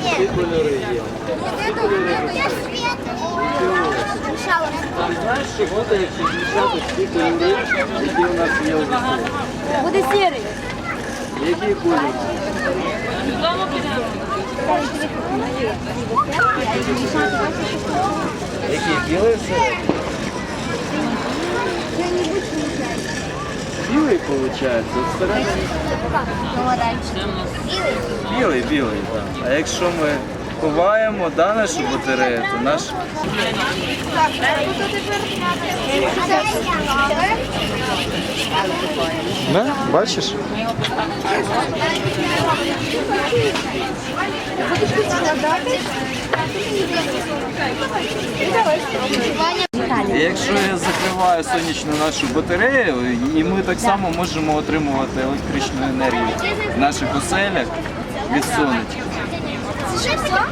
Всі кольори є. Там знаєш, що буде, якщо змішати всі кольори, які у нас є у весні? Буде сірий. Які кольори? Які білий все? Білий виходить, всередині. Білий, білий, так. А якщо ми ховаємо да, нашу батарею, то наш Да? Бачиш? І якщо я закриваю сонячну нашу батарею, і ми так само можемо отримувати електричну енергію в наших оселях від сонечка.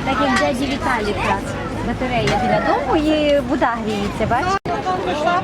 Так як дяді Віталіка. Батарея біля дому і вода гріється, стоять Якщо